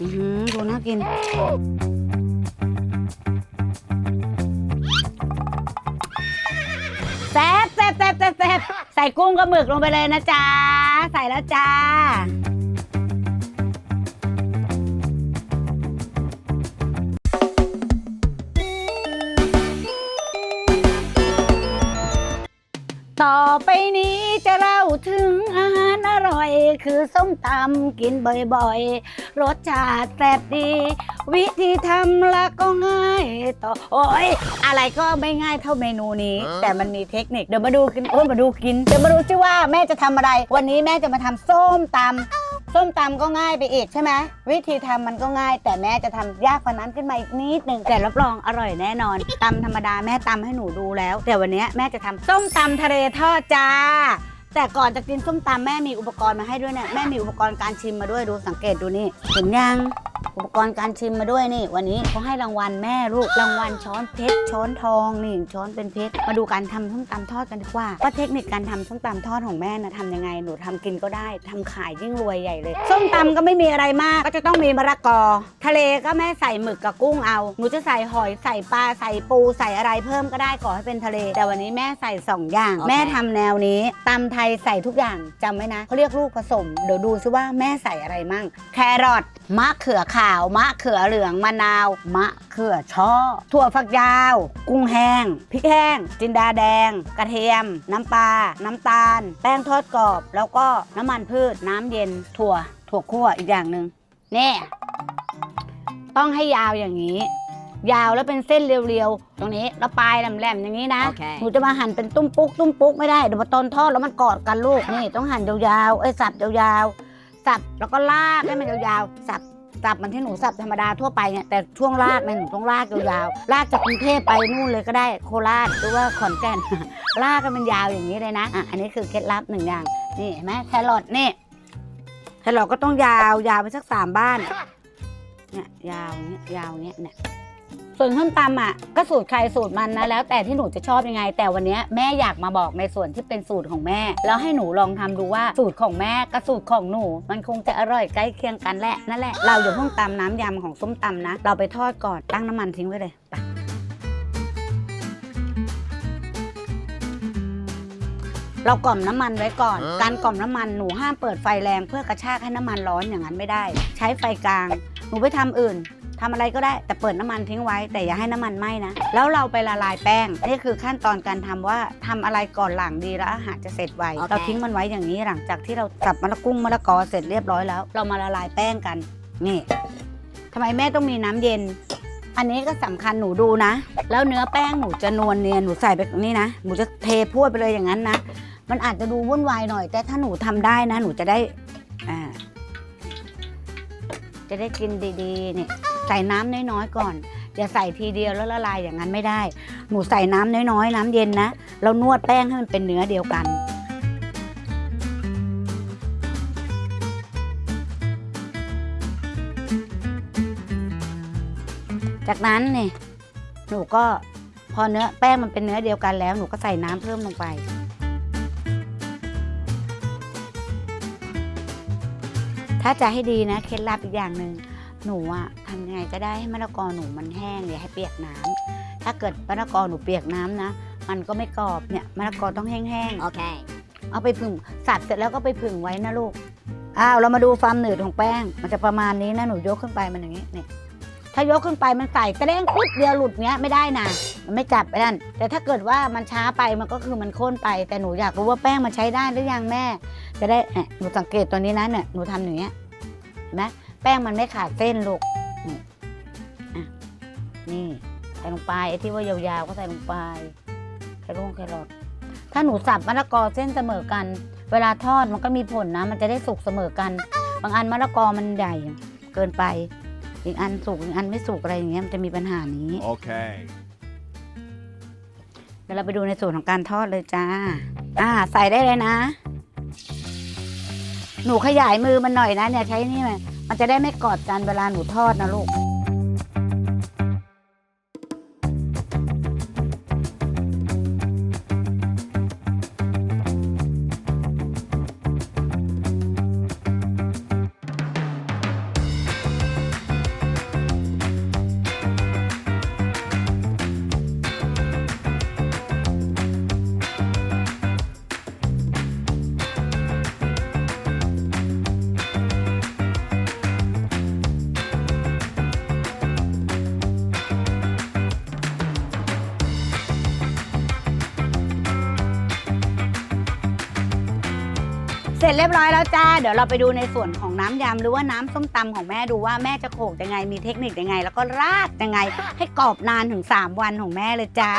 อือหือดูน่ากิน แซ่บแซ่บแซ่บแซ่บแซ่บใส่กุ้งกับหมึกลงไปเลยนะจ๊ะ ใส่แล้วจ้า ต่อไปนี้จะเล่าถึงอาห อร่อย คือส้มตำกินบ่อยๆ รสชาติแซ่บดี วิธีทำละก็ง่ายต่อโอ้ยอะไรก็ไม่ง่ายเท่าเมนูนี้ แต่มันมีเทคนิคเดี๋ยวมาดูกินโอ้ยมาดูกินเดี๋ยวมาดูชื่อว่าแม่จะทำอะไร วันนี้แม่จะมาทำส้มตำ ส้มตำก็ง่ายไปอีกใช่ไหมวิธีทำมันก็ง่าย แต่แม่จะทำยากกว่านั้นขึ้นมาอีกนิดหนึ่งแต่รับรองอร่อยแน่นอนตำธรรมดาแม่ตำให้หนูดูแล้ว แต่วันนี้แม่จะทำส้มตำทะเลทอดจ้า แต่ก่อนจะกินส้มตำแม่มีอุปกรณ์มาให้ด้วยเนี่ยแม่มีอุปกรณ์การชิมมาด้วยดูสังเกตดูนี่เห็นยัง อุปกรณ์การชิมมาด้วยนี่ วันนี้เขาให้รางวัลแม่ลูกรางวัลช้อนเพชรช้อนทองนี่ช้อนเป็นเพชรมาดูการทำส้มตำทอดกันดีกว่าว่าเทคนิคการทำส้มตำทอดของแม่นะทำยังไงหนูทำกินก็ได้ทำขายยิ่งรวยใหญ่เลยส้มตำก็ไม่มีอะไรมาก ก็จะต้องมีมะละกอ ทะเลก็แม่ใส่หมึกกับกุ้งเอาหนูจะใส่หอยใส่ปลาใส่ปูใส่อะไรเพิ่มก็ได้ขอให้เป็นทะเล แต่วันนี้แม่ใส่สองอย่างโอเคแม่ทำแนวนี้ตำไทยใส่ทุกอย่างจำไว้นะเขาเรียกลูกผสมเดี๋ยวดูซิว่าแม่ใส่อะไรมั่ง แครอทมะเขือขาว มะเขือเหลืองมะนาว มะเขือช่อ ถั่วฝักยาว กุ้งแห้ง พริกแห้ง จินดาแดง กระเทียม น้ำปลา น้ำตาล แป้งทอดกรอบ แล้วก็น้ำมันพืช น้ำเย็น ถั่ว ถั่วคั่วอีกอย่างหนึ่งนี่ต้องให้ยาวอย่างนี้ ยาวแล้วเป็นเส้นเรียวๆ ตรงนี้แล้วปลายแหลมๆ อย่างนี้นะโอเคหนูจะมาหั่นเป็นตุ้มปุ๊กตุ้มปุ๊กไม่ได้ เดี๋ยวมาตอนทอดแล้วมันกอดกันลูก นี่ต้องหั่นยาวๆ เอ้ยสับยาวๆ สับแล้วก็ลากให้มันยาวๆ สับ สับมันที่หนูสับธรรมดาทั่วไปเนี่ยแต่ช่วงลากเนี่ยหนูต้องลากยาวๆลากจากกรุงเทพไปนู่นเลยก็ได้โคราชหรือว่าขอนแก่น ลากกันมันยาวอย่างนี้เลยนะอะอันนี้คือเคล็ดลับหนึ่งอย่างนี่เห็นไหมแครอทนี่แครอทก็ต้องยาวยาวไปสักสามบ้านเนี่ยยาวเนี้ยยาวเนี้ยเนี่ย ส่วนส้มตำอะก็สูตรใครสูตรมันนะแล้ว แต่ที่หนูจะชอบยังไง แต่วันเนี้ยแม่อยากมาบอกในส่วนที่เป็นสูตรของแม่ แล้วให้หนูลองทำดูว่าสูตรของแม่กับสูตรของหนู มันคงจะอร่อยใกล้เคียงกันแหละนั่นแหละเราอย่าเพิ่งตำน้ำยำของส้มตำนะ เราไปทอดก่อนตั้งน้ำมันทิ้งไว้เลยไปเรากล่อมน้ำมันไว้ก่อน การกล่อมน้ำมันหนูห้ามเปิดไฟแรงเพื่อกระชากให้น้ำมันร้อนอย่างนั้นไม่ได้ ใช้ไฟกลาง หนูไปทำอื่น ทำอะไรก็ได้แต่เปิดน้ำมันทิ้งไว้ แต่อย่าให้น้ำมันไหม้นะ แล้วเราไปละลายแป้ง นี่คือขั้นตอนการทำว่าทำอะไรก่อนหลังดีแล้วอาหารจะเสร็จไวโอเคเราทิ้งมันไว้อย่างนี้หลังจากที่เราสับมะละกุ้งมะละกอเสร็จเรียบร้อยแล้ว เรามาละลายแป้งกัน นี่ทำไมแม่ต้องมีน้ำเย็น อันนี้ก็สำคัญหนูดูนะ แล้วเนื้อแป้งหนูจะนวลเนียนหนูใส่ไปนี่นะหนูจะเทพรวดไปเลยอย่างนั้นนะมันอาจจะดูวุ่นวายหน่อย แต่ถ้าหนูทำได้นะ หนูจะได้อ่าจะได้กินดีๆนี่ ใส่น้ำน้อยๆก่อน อย่าใส่ทีเดียวแล้วละลายอย่างนั้นไม่ได้ หนูใส่น้ำน้อยๆ น้ำเย็นนะแล้วนวดแป้งให้มันเป็นเนื้อเดียวกันจากนั้นเนี่ยหนูก็พอเนื้อแป้งมันเป็นเนื้อเดียวกันแล้ว หนูก็ใส่น้ำเพิ่มลงไป ถ้าจะให้ดีนะเคล็ดลับอีกอย่างหนึ่ง หนูอะทำยังไงก็ได้ให้มะละกอหนูมันแห้งอย่าให้เปียกน้ำถ้าเกิดมะละกอหนูเปียกน้ำนะ มันก็ไม่กรอบเนี่ยมะละกอต้องแห้งโอเคๆเอาไปผึ่งสับเสร็จแล้วก็ไปผึ่งไว้นะลูกอ้าวเรามาดูความหนืดของแป้ง มันจะประมาณนี้นะหนูยกขึ้นไปมันอย่างนี้เนี่ยถ้ายกขึ้นไปมันใส่กระเด้งปุ๊บเดียวหลุดเนี้ยไม่ได้นะมันไม่จับไปนั่นแต่ถ้าเกิดว่ามันช้าไปมันก็คือมันข้นไป แต่หนูอยากรู้ว่าแป้งมันใช้ได้หรือยังแม่ จะได้เนี่ยหนูสังเกตตัวนี้นะเนี่ยหนูทำอย่างเงี้ยเห็นไหม แป้งมันไม่ขาดเส้นลูกนี่อะนี่ใส่ลงไปไอ้ที่ว่ายาวๆก็ใส่ลงไปแครงแครอทถ้าหนูสับมะละกอเส้นเสมอกัน เวลาทอดมันก็มีผลนะ มันจะได้สุกเสมอกัน บางอันมะละกอมันใหญ่เกินไป อีกอันสุกอีกอันไม่สุกอะไรอย่างเงี้ยมันจะมีปัญหานี้ Okay. เดี๋ยวเราไปดูในส่วนของการทอดเลยจ้า อ่า ใส่ได้เลยนะ หนูขยายมือมันหน่อยนะเนี่ยใช้นี่มัน มันจะได้ไม่กอดกันเวลาหนูทอดนะลูก ร็จเรียบร้อยแล้วจ้า เดี๋ยวเราไปดูในส่วนของน้ำยำหรือว่าน้ำส้มตำของแม่ดูว่าแม่จะโขลกยังไงมีเทคนิคยังไง แล้วก็ราดยังไง ให้กรอบนานถึง 3 วันของแม่เลยจ้า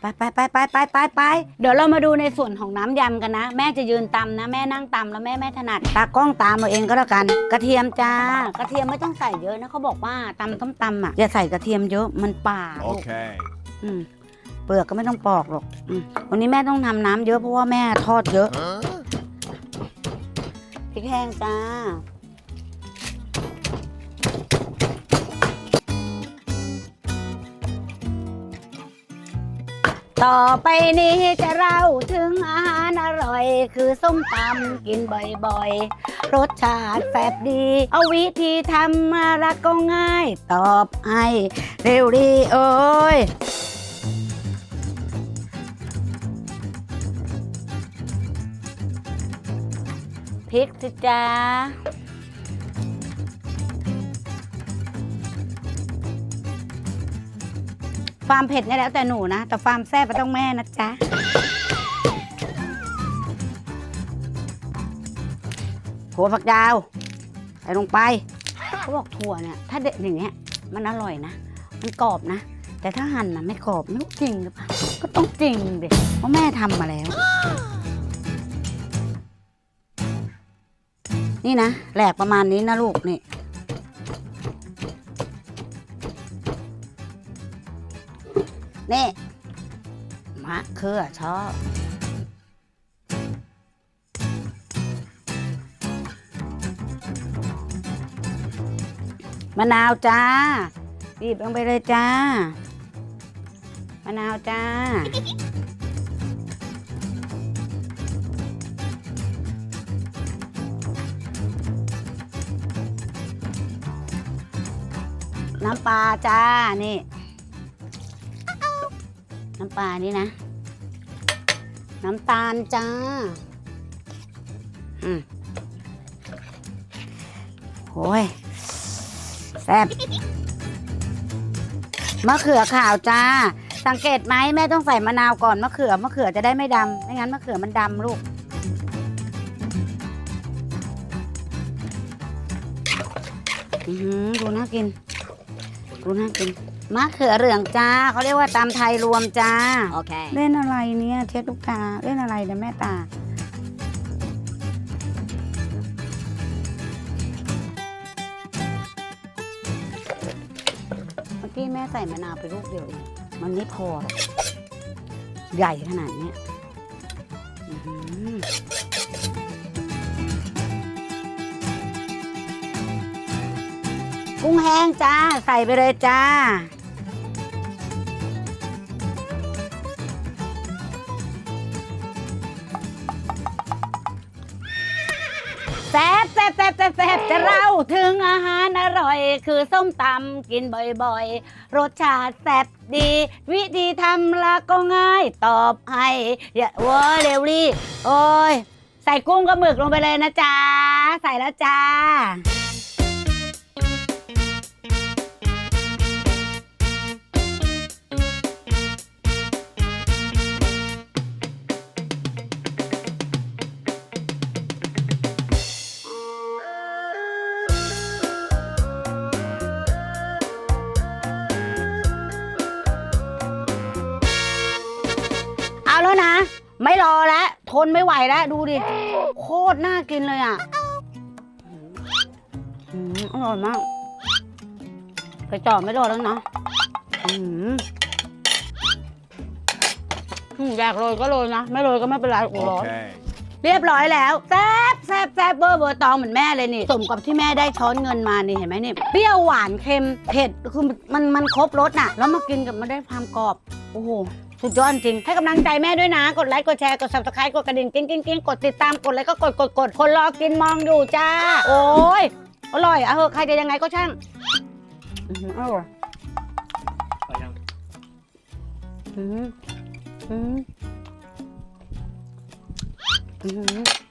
ไปไปไปไปไปไปไปเดี๋ยวเรามาดูในส่วนของน้ำยำกันนะ แม่จะยืนตำนะ แม่นั่งตำแล้วแม่แม่ถนัดตากล้องตามเอาเองก็แล้วกัน กระเทียมจ้า กระเทียมไม่ต้องใส่เยอะนะเขาบอกว่าตำต้มตำอะอย่าใส่กระเทียมเยอะมันป่าลูก Okay. อืมเปลือกก็ไม่ต้องปอกหรอกอมวันนี้แม่ต้องทำน้ำเยอะเพราะว่าแม่ทอดเยอะ Huh? ริกแห้งจ้า ต่อไปนี้จะเล่าถึงอาหารอร่อย คือส้มตำกินบ่อยๆ รสชาติแซ่บดี เอาวิธีทำมาละก็ง่าย ตอบให้เร็วดีโอ้ย พริกสิจ้าฟาร์มเผ็ดเนี่ยแล้วแต่หนูนะ แต่ฟาร์มแซ่บก็ต้องแม่นะจ๊ะ ถั่วฝักยาวใส่ลงไปเขาบอกถั่วเนี่ย ถ้าเด็ดอย่างเงี้ย มันอร่อยนะ มันกรอบนะ แต่ถ้าหั่นนะไม่กรอบไม่รู้จริงหรือเปล่าก็ต้องจริงเด็เพราะแม่ทำมาแล้ว นี่นะแหลกประมาณนี้นะลูกนี่ นี่มะเขือชอบมะนาวจ้าบีบลงไปเลยจ้า มะนาวจ้า น้ำปลาจ้า นี่ น้ำปลานี่นะ น้ำตาลจ้า อืมโอ้ยแซ่บมะเขือขาวจ้า สังเกตไหมแม่ต้องใส่มะนาวก่อนมะเขือมะเขือจะได้ไม่ดำไม่งั้นมะเขือมันดำลูกอือหือดูน่ากิน ดูน่ากินมะเขือเหลืองจ้าเขาเรียกว่าตำไทยรวมจ้า Okay. เล่นอะไรเนี่ยเช็ดลูกตาเล่นอะไรเนี่ยแม่ตา เมื่อกี้แม่ใส่มะนาวไปลูกเดียวเองมันไม่พอหรอกใหญ่ขนาดเนี้ยอื้อหือ กุ้งแห้งจ้า ใส่ไปเลยจ้า แซ่บแซ่บแซ่บแซ่บแซ่บจะเล่าถึงอาหารอร่อย คือส้มตำกินบ่อยๆ รสชาติแซ่บดี วิธีทำละก็ง่ายตอบให้ อย่าว้ยเร็วรีโอ้ย ใส่กุ้งกับหมึกลงไปเลยนะจ๊ะ ใส่แล้วจ้า แล้วนะ ไม่รอแล้ว ทนไม่ไหวแล้วดูดิ โคตรน่ากินเลยอะอืมอร่อยมากไปจอดไม่รอแล้วนะอืมอืมอยากโรยก็โรยนะ ไม่โรยก็ไม่เป็นไรกูร้อน Okay. เรียบร้อยแล้วแซ่บแซ่บแซ่บเบอร์เบอร์ตองเหมือนแม่เลยนี่สมกับที่แม่ได้ช้อนเงินมานี่เห็นไหมนี่เปรี้ยวหวานเค็มเผ็ดคือมันมันครบรสน่ะ แล้วมากินกับมันได้ความกรอบ โอ้โห สุดยอดจริง ให้กำลังใจแม่ด้วยนะ กดไลค์ กดแชร์ กด subscribe กดกระดิ่งกิ้งกิ้งกิ้งกดติดตาม กดไลค์ก็กดกดกดคนรอกินมองอยู่จ้า โอ้ย อร่อยอะเหอะใครจะยังไงก็ช่างอื้อหืออร่อยอืมอืมอืม